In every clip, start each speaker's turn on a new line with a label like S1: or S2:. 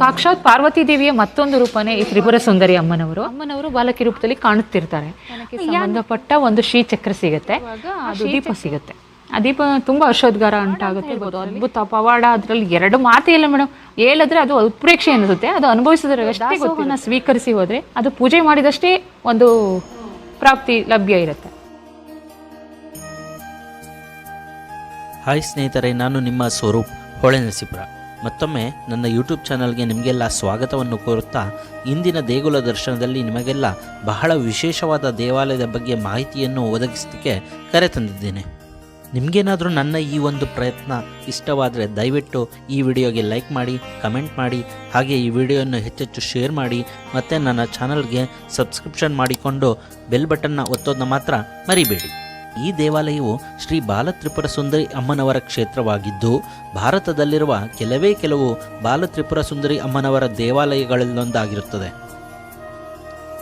S1: ಸಾಕ್ಷಾತ್ ಪಾರ್ವತಿ ದೇವಿಯ ಮತ್ತೊಂದು ರೂಪನೇ ಈ ತ್ರಿಪುರ ಸುಂದರಿ ಅಮ್ಮನವರು. ಅಮ್ಮನವರು ಬಾಲಕಿ ರೂಪದಲ್ಲಿ ಕಾಣುತ್ತಿರ್ತಾರೆ. ಸಂಬಂಧಪಟ್ಟ ಒಂದು ಶ್ರೀ ಚಕ್ರ ಸಿಗುತ್ತೆ ಅದು ದೀಪ ಸಿಗುತ್ತೆ. ಆ ದೀಪ ತುಂಬಾ ಹರ್ಷೋದ್ಗಾರ ಉಂಟಾಗುತ್ತೆ ಅದು ಅದ್ಭುತ ಪವಾಡ ಅದರಲ್ಲಿ ಎರಡು ಮಾತೇ ಇಲ್ಲ ಮೇಡಮ್. ಹೇಳಿದ್ರೆ ಅದು ಉತ್ಪ್ರೇಕ್ಷೆ ಅನಿಸುತ್ತೆ ಅದು ಅನುಭವಿಸಿದ್ರೆ ಸ್ವೀಕರಿಸಿ ಹೋದ್ರೆ ಅದು ಪೂಜೆ ಮಾಡಿದಷ್ಟೇ ಒಂದು ಪ್ರಾಪ್ತಿ ಲಭ್ಯ ಇರುತ್ತೆ.
S2: ಹಾಯ್ ಸ್ನೇಹಿತರೆ ನಾನು ನಿಮ್ಮ ಸ್ವರೂಪ್ ಹೊಳೆನರಸೀಪುರ. ಮತ್ತೊಮ್ಮೆ ನನ್ನ ಯೂಟ್ಯೂಬ್ ಚಾನಲ್ಗೆ ನಿಮಗೆಲ್ಲ ಸ್ವಾಗತವನ್ನು ಕೋರುತ್ತಾ ಇಂದಿನ ದೇಗುಲ ದರ್ಶನದಲ್ಲಿ ನಿಮಗೆಲ್ಲ ಬಹಳ ವಿಶೇಷವಾದ ದೇವಾಲಯದ ಬಗ್ಗೆ ಮಾಹಿತಿಯನ್ನು ಒದಗಿಸಲಿಕ್ಕೆ ಕರೆ ತಂದಿದ್ದೇನೆ. ನಿಮಗೇನಾದರೂ ನನ್ನ ಈ ಒಂದು ಪ್ರಯತ್ನ ಇಷ್ಟವಾದರೆ ದಯವಿಟ್ಟು ಈ ವಿಡಿಯೋಗೆ ಲೈಕ್ ಮಾಡಿ, ಕಮೆಂಟ್ ಮಾಡಿ, ಹಾಗೆ ಈ ವಿಡಿಯೋವನ್ನು ಹೆಚ್ಚೆಚ್ಚು ಶೇರ್ ಮಾಡಿ, ಮತ್ತು ನನ್ನ ಚಾನಲ್ಗೆ ಸಬ್ಸ್ಕ್ರಿಪ್ಷನ್ ಮಾಡಿಕೊಂಡು ಬೆಲ್ ಬಟನ್ನ ಒತ್ತೋದನ್ನ ಮಾತ್ರ ಮರಿಬೇಡಿ. ಈ ದೇವಾಲಯವು ಶ್ರೀ ಬಾಲತ್ರಿಪುರ ಸುಂದರಿ ಅಮ್ಮನವರ ಕ್ಷೇತ್ರವಾಗಿದ್ದು, ಭಾರತದಲ್ಲಿರುವ ಕೆಲವೇ ಕೆಲವು ಬಾಲತ್ರಿಪುರ ಸುಂದರಿ ಅಮ್ಮನವರ ದೇವಾಲಯಗಳಲ್ಲೊಂದಾಗಿರುತ್ತದೆ.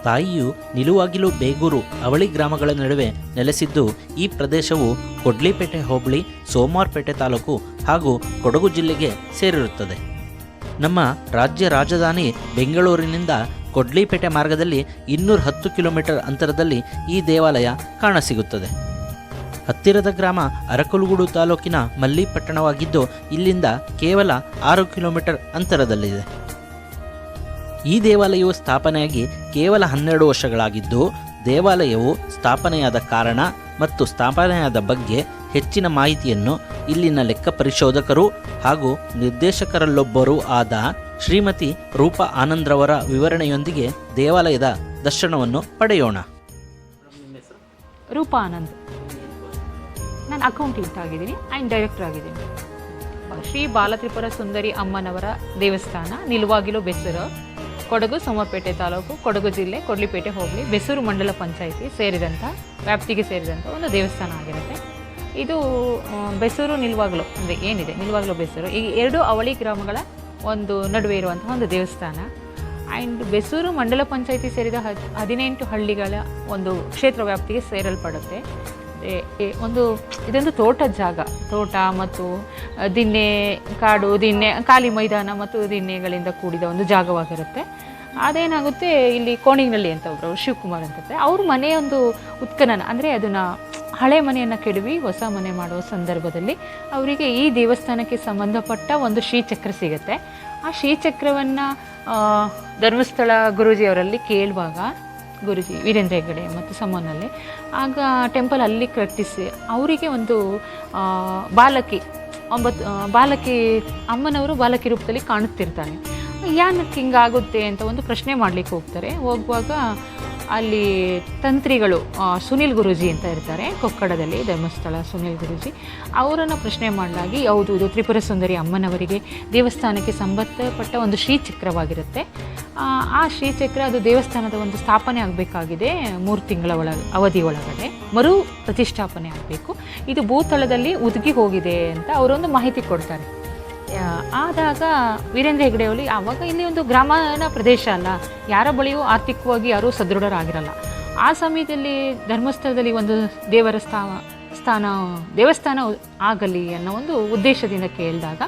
S2: ತಾಯಿಯು ನಿಲುವಾಗಿಲು ಬೇಗೂರು ಅವಳಿ ಗ್ರಾಮಗಳ ನಡುವೆ ನೆಲೆಸಿದ್ದು, ಈ ಪ್ರದೇಶವು ಕೊಡ್ಲಿಪೇಟೆ ಹೋಬಳಿ ಸೋಮವಾರಪೇಟೆ ತಾಲೂಕು ಹಾಗೂ ಕೊಡಗು ಜಿಲ್ಲೆಗೆ ಸೇರಿರುತ್ತದೆ. ನಮ್ಮ ರಾಜ್ಯ ರಾಜಧಾನಿ ಬೆಂಗಳೂರಿನಿಂದ ಕೊಡ್ಲಿಪೇಟೆ ಮಾರ್ಗದಲ್ಲಿ ಇನ್ನೂರ ಹತ್ತು ಕಿಲೋಮೀಟರ್ ಅಂತರದಲ್ಲಿ ಈ ದೇವಾಲಯ ಕಾಣಸಿಗುತ್ತದೆ. ಹತ್ತಿರದ ಗ್ರಾಮ ಅರಕಲಗೂಡು ತಾಲೂಕಿನ ಮಲ್ಲಿಪಟ್ಟಣವಾಗಿದ್ದು ಇಲ್ಲಿಂದ ಕೇವಲ ಆರು ಕಿಲೋಮೀಟರ್ ಅಂತರದಲ್ಲಿದೆ. ಈ ದೇವಾಲಯವು ಸ್ಥಾಪನೆಯಾಗಿ ಕೇವಲ ಹನ್ನೆರಡು ವರ್ಷಗಳಾಗಿದ್ದು, ದೇವಾಲಯವು ಸ್ಥಾಪನೆಯಾದ ಕಾರಣ ಮತ್ತು ಸ್ಥಾಪನೆಯಾದ ಬಗ್ಗೆ ಹೆಚ್ಚಿನ ಮಾಹಿತಿಯನ್ನು ಇಲ್ಲಿನ ಲೆಕ್ಕ ಪರಿಶೋಧಕರು ಹಾಗೂ ನಿರ್ದೇಶಕರಲ್ಲೊಬ್ಬರೂ ಆದ ಶ್ರೀಮತಿ ರೂಪಾ ಆನಂದ್ರವರ ವಿವರಣೆಯೊಂದಿಗೆ ದೇವಾಲಯದ ದರ್ಶನವನ್ನು ಪಡೆಯೋಣ.
S1: ರೂಪಾ ಆನಂದ್. ನಾನು ಅಕೌಂಟೆಂಟ್ ಆಗಿದ್ದೀನಿ. ಆ್ಯಂಡ್ ಡೈರೆಕ್ಟರ್ ಆಗಿದ್ದೀನಿ. ಶ್ರೀ ಬಾಲತ್ರಿಪುರ ಸುಂದರಿ ಅಮ್ಮನವರ ದೇವಸ್ಥಾನ, ನಿಲುವಾಗಿಲು ಬೆಸರು, ಕೊಡಗು ಸೋಮಪೇಟೆ ತಾಲೂಕು, ಕೊಡಗು ಜಿಲ್ಲೆ, ಕೊಡ್ಲಿಪೇಟೆ, ಹೋಬಳಿ, ಬೆಸೂರು ಮಂಡಲ ಪಂಚಾಯಿತಿ ಸೇರಿದಂಥ ವ್ಯಾಪ್ತಿಗೆ ಸೇರಿದಂಥ ಒಂದು ದೇವಸ್ಥಾನ ಆಗಿರುತ್ತೆ. ಇದು ಬೆಸೂರು ನಿಲ್ವಾಗ್ಲು, ಅಂದರೆ ಏನಿದೆ? ನಿಲ್ವಾಗ್ಲು, ಬೆಸೂರು. ಈ ಎರಡು ಅವಳಿ ಗ್ರಾಮಗಳ ಒಂದು ನಡುವೆ ಇರುವಂಥ ಒಂದು ದೇವಸ್ಥಾನ. ಆ್ಯಂಡ್ ಬೆಸೂರು ಮಂಡಲ ಪಂಚಾಯಿತಿ ಸೇರಿದ ಹದ್, ಹದಿನೆಂಟು ಹಳ್ಳಿಗಳ ಒಂದು ಕ್ಷೇತ್ರ ವ್ಯಾಪ್ತಿಗೆ ಸೇರಲ್ಪಡುತ್ತೆ. ಒಂದು ಇದೊಂದು ತೋಟದ ಜಾಗ. ತೋಟ ಮತ್ತು ದಿನ್ನೆ ಕಾಡು ದಿನ್ನೆ ಖಾಲಿ ಮೈದಾನ ಮತ್ತು ದಿನ್ನೆಗಳಿಂದ ಕೂಡಿದ ಒಂದು ಜಾಗವಾಗಿರುತ್ತೆ. ಅದೇನಾಗುತ್ತೆ, ಇಲ್ಲಿ ಕೋಣಿನಲ್ಲಿ ಅಂತ ಒಬ್ಬರು ಶಿವಕುಮಾರ್ ಅಂತ ಅವ್ರ ಮನೆಯೊಂದು ಉತ್ಖನನ, ಅಂದರೆ ಅದನ್ನು ಹಳೆ ಮನೆಯನ್ನು ಕೆಡವಿ ಹೊಸ ಮನೆ ಮಾಡುವ ಸಂದರ್ಭದಲ್ಲಿ ಅವರಿಗೆ ಈ ದೇವಸ್ಥಾನಕ್ಕೆ ಸಂಬಂಧಪಟ್ಟ ಒಂದು ಶ್ರೀಚಕ್ರ ಸಿಗುತ್ತೆ. ಆ ಶ್ರೀಚಕ್ರವನ್ನು ಧರ್ಮಸ್ಥಳ ಗುರೂಜಿಯವರಲ್ಲಿ ಕೇಳುವಾಗ ಗುರುಜಿ ವೀರೇಂದ್ರ ಹೆಗ್ಗಡೆ ಮತ್ತು ಸಮೋನಲ್ಲಿ ಆಗ ಟೆಂಪಲ್ ಅಲ್ಲಿ ಕಟ್ಟಿಸಿ ಅವರಿಗೆ ಒಂದು ಬಾಲಕಿ, ಒಂಬತ್ತು ಬಾಲಕಿ ಅಮ್ಮನವರು ಬಾಲಕಿ ರೂಪದಲ್ಲಿ ಕಾಣುತ್ತಿರ್ತಾಳೆ ಯಾಕೆ ಹಿಂಗಾಗುತ್ತೆ ಅಂತ ಒಂದು ಪ್ರಶ್ನೆ ಮಾಡಲಿಕ್ಕೆ ಹೋಗ್ತಾರೆ. ಹೋಗುವಾಗ ಅಲ್ಲಿ ತಂತ್ರಿಗಳು ಸುನಿಲ್ ಗುರೂಜಿ ಅಂತ ಇರ್ತಾರೆ. ಕೊಕ್ಕಡದಲ್ಲಿ ಧರ್ಮಸ್ಥಳ ಸುನಿಲ್ ಗುರೂಜಿ. ಅವರನ್ನು ಪ್ರಶ್ನೆ ಮಾಡಲಾಗಿ ಹೌದು ಇದು ತ್ರಿಪುರ ಸುಂದರಿ ಅಮ್ಮನವರಿಗೆ ದೇವಸ್ಥಾನಕ್ಕೆ ಸಂಬಂಧಪಟ್ಟ ಒಂದು ಶ್ರೀಚಕ್ರವಾಗಿರುತ್ತೆ ಆ, ಶ್ರೀಚಕ್ರ ಅದು ದೇವಸ್ಥಾನದ ಒಂದು ಸ್ಥಾಪನೆ ಆಗಬೇಕಾಗಿದೆ ಮೂರು ತಿಂಗಳ ಒಳ ಅವಧಿ ಒಳಗಡೆ. ಮರು ಪ್ರತಿಷ್ಠಾಪನೆ ಆಗಬೇಕು. ಇದು ಭೂತಳದಲ್ಲಿ ಉದುಗಿ ಹೋಗಿದೆ ಅಂತ ಅವರೊಂದು ಮಾಹಿತಿ ಕೊಡ್ತಾರೆ. ಆದಾಗ ವೀರೇಂದ್ರ ಹೆಗ್ಡೆ ಅವಳಿ ಆವಾಗ ಇಲ್ಲಿ ಒಂದು ಗ್ರಾಮೀಣ ಪ್ರದೇಶ ಅಲ್ಲ. ಯಾರ ಬಳಿಯೂ ಆರ್ಥಿಕವಾಗಿ ಯಾರೂ ಸದೃಢರಾಗಿರಲ್ಲ. ಆ ಸಮಯದಲ್ಲಿ ಧರ್ಮಸ್ಥಳದಲ್ಲಿ ಒಂದು ದೇವರ ಸ್ಥಾನ ಸ್ಥಾನ, ದೇವಸ್ಥಾನ ಆಗಲಿ ಅನ್ನೋ ಒಂದು ಉದ್ದೇಶದಿಂದ ಕೇಳಿದಾಗ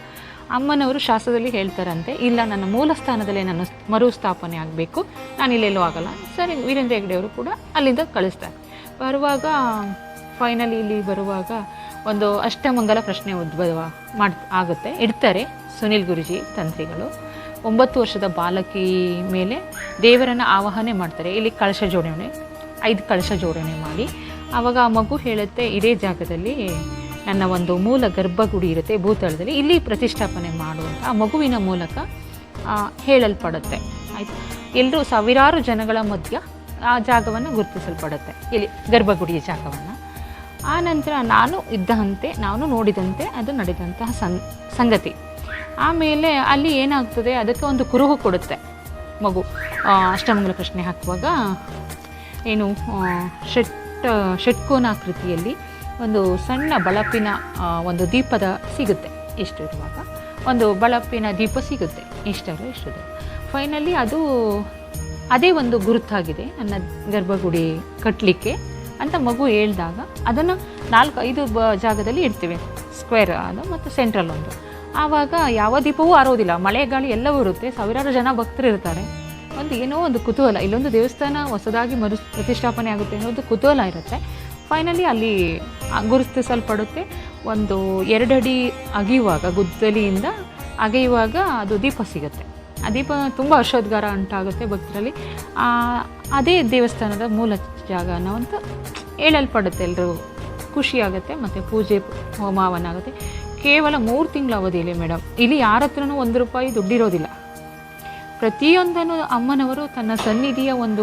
S1: ಅಮ್ಮನವರು ಶಾಸ್ತ್ರದಲ್ಲಿ ಹೇಳ್ತಾರಂತೆ, ಇಲ್ಲ, ನನ್ನ ಮೂಲ ಸ್ಥಾನದಲ್ಲೇ ನಾನು ಮರುಸ್ಥಾಪನೆ ಆಗಬೇಕು, ನಾನು ಇಲ್ಲೆಲ್ಲೂ ಆಗಲ್ಲ. ಸರಿ, ವೀರೇಂದ್ರ ಹೆಗ್ಡೆಯವರು ಕೂಡ ಅಲ್ಲಿಂದ ಕಳಿಸ್ತಾರೆ. ಬರುವಾಗ ಫೈನಲಿ ಇಲ್ಲಿ ಬರುವಾಗ ಒಂದು ಅಷ್ಟಮಂಗಲ ಪ್ರಶ್ನೆ ಉದ್ಭವ ಮಾಡ್ ಆಗುತ್ತೆ. ಇಡ್ತಾರೆ ಸುನಿಲ್ ಗುರುಜಿ ತಂತ್ರಿಗಳು. ಒಂಬತ್ತು ವರ್ಷದ ಬಾಲಕಿ ಮೇಲೆ ದೇವರನ್ನು ಆವಾಹನೆ ಮಾಡ್ತಾರೆ. ಇಲ್ಲಿ ಕಳಶ ಜೋಡಣೆ, ಐದು ಕಳಶ ಜೋಡಣೆ ಮಾಡಿ. ಆವಾಗ ಆ ಮಗು ಹೇಳುತ್ತೆ, ಇದೇ ಜಾಗದಲ್ಲಿ ನನ್ನ ಒಂದು ಮೂಲ ಗರ್ಭಗುಡಿ ಇರುತ್ತೆ, ಭೂತಳದಲ್ಲಿ. ಇಲ್ಲಿ ಪ್ರತಿಷ್ಠಾಪನೆ ಮಾಡುವಂಥ ಆ ಮಗುವಿನ ಮೂಲಕ ಹೇಳಲ್ಪಡುತ್ತೆ. ಆಯಿತು. ಎಲ್ಲರೂ ಸಾವಿರಾರು ಜನಗಳ ಮಧ್ಯ ಆ ಜಾಗವನ್ನು ಗುರುತಿಸಲ್ಪಡುತ್ತೆ. ಇಲ್ಲಿ ಗರ್ಭಗುಡಿಯ ಜಾಗವನ್ನು. ಆ ನಂತರ ನಾನು ಇದ್ದಂತೆ, ನಾನು ನೋಡಿದಂತೆ ಅದು ನಡೆದಂತಹ ಸಂಗತಿ. ಆಮೇಲೆ ಅಲ್ಲಿ ಏನಾಗ್ತದೆ, ಅದಕ್ಕೆ ಒಂದು ಕುರುಹು ಕೊಡುತ್ತೆ ಮಗು. ಅಷ್ಟಮಂಗಲ ಪ್ರಶ್ನೆ ಹಾಕುವಾಗ, ಏನು ಷಟ್ ಷಟ್ಕೋನಾಕೃತಿಯಲ್ಲಿ ಒಂದು ಸಣ್ಣ ಬಳಪಿನ ಒಂದು ದೀಪದ ಸಿಗುತ್ತೆ. ಇಷ್ಟು ಇರುವಾಗ, ಒಂದು ಬಳಪಿನ ದೀಪ ಸಿಗುತ್ತೆ. ಇಷ್ಟರು ಇಷ್ಟು ಫೈನಲಿ ಅದು, ಅದೇ ಒಂದು ಗುರುತಾಗಿದೆ. ನನ್ನ ಗರ್ಭಗುಡಿ ಕಟ್ಟಲಿಕ್ಕೆ ಅಂತ ಮಗು ಹೇಳಿದಾಗ ಅದನ್ನು ನಾಲ್ಕು ಐದು ಬ ಜಾಗದಲ್ಲಿ ಇಡ್ತೀವಿ. ಸ್ಕ್ವೇರ್ ಅದು ಮತ್ತು ಸೆಂಟ್ರಲ್ ಒಂದು. ಆವಾಗ ಯಾವ ದೀಪವೂ ಆರೋದಿಲ್ಲ. ಮಳೆ, ಗಾಳಿ ಎಲ್ಲವೂ ಇರುತ್ತೆ. ಸಾವಿರಾರು ಜನ ಭಕ್ತರು ಇರ್ತಾರೆ. ಒಂದು ಏನೋ ಒಂದು ಕುತೂಹಲ. ಇಲ್ಲೊಂದು ದೇವಸ್ಥಾನ ಹೊಸದಾಗಿ ಮರು ಪ್ರತಿಷ್ಠಾಪನೆ ಆಗುತ್ತೆ ಅನ್ನೋದು ಕುತೂಹಲ ಇರುತ್ತೆ. ಫೈನಲಿ ಅಲ್ಲಿ ಗುರುತಿಸಲ್ಪಡುತ್ತೆ. ಒಂದು ಎರಡಡಿ ಅಗೆಯುವಾಗ, ಗುದ್ದಲಿಯಿಂದ ಅಗೆಯುವಾಗ ಅದು ದೀಪ ಸಿಗುತ್ತೆ. ಆ ದೀಪ ತುಂಬ ಹರ್ಷೋದ್ಗಾರ ಉಂಟಾಗುತ್ತೆ ಭಕ್ತರಲ್ಲಿ. ಅದೇ ದೇವಸ್ಥಾನದ ಮೂಲ ಜಾಗ ಅನ್ನೋವಂಥ ಹೇಳಲ್ಪಡುತ್ತೆ ಎಲ್ಲರಿಗೂ ಖುಷಿಯಾಗುತ್ತೆ ಮತ್ತು ಪೂಜೆ ಹೋಮಾವನ ಆಗುತ್ತೆ. ಕೇವಲ ಮೂರು ತಿಂಗಳ ಅವಧಿಯಲ್ಲಿ ಮೇಡಮ್ ಇಲ್ಲಿ ಯಾರ ಹತ್ರನೂ ಒಂದು ರೂಪಾಯಿ ದುಡ್ಡಿರೋದಿಲ್ಲ. ಪ್ರತಿಯೊಂದನ್ನು ಅಮ್ಮನವರು ತನ್ನ ಸನ್ನಿಧಿಯ ಒಂದು